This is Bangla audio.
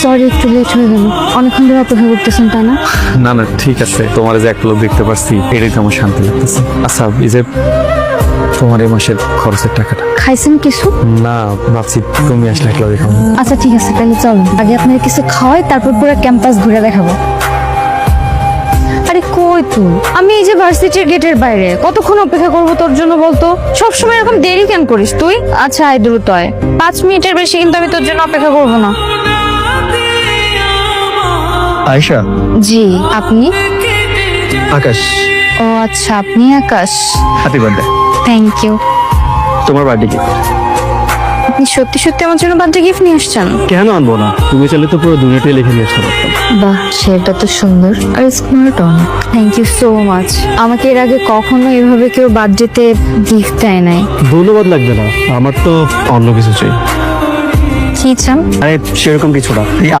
সরি একটু লেট হয়ে গেল। অনেকক্ষণ ধরে অপেক্ষা করতেছেন তাই না? না না ঠিক আছে। তোমার যে একটা লোক দেখতে পারছি এটাই তো আমার শান্তি লাগতেছে। আচ্ছা এই যে তোমার এই মাসের খরচের টাকাটা। খাইছেন কিছু? না ভাবছি তুমি আসলে একলা দেখাবো আচ্ছা ঠিক আছে তাহলে চলো। আগে আপনার কিছু খাওয়াই তারপর পুরো ক্যাম্পাস ঘুরে দেখাবো। আরে কই তুই? আমি এই যে ভার্সিটির গেটের বাইরে। কতক্ষণ অপেক্ষা করব তোর জন্য বলতো? সবসময় এরকম দেরি কেন করিস তুই? আচ্ছা আয় দ্রুত আয়। পাঁচ মিনিটের বেশি কিন্তু আমি তোর জন্য অপেক্ষা করব না। আয়শা? জি আপনি? আকাশ। ও আচ্ছা আপনি Akash? Happy birthday thank you তোমার বার্থডে কি আপনি সত্যি সত্যি আমার জন্য বার্থডে গিফট নিয়ে আসছেন? কেন আনব না? তুমি চাইলে তো পুরো দুনিয়াটাই লিখে নিয়ে আসতে পারতাম। বাহ সেটা তো সুন্দর আর smart on thank you so much আমাকে এর আগে কখনো এভাবে কেউ বার্থডেতে গিফট দেয় নাই। ধন্যবাদ লাগবে না। আমার তো অন্য কিছু চাই। কি চান? আরে সেরকম কিছু না।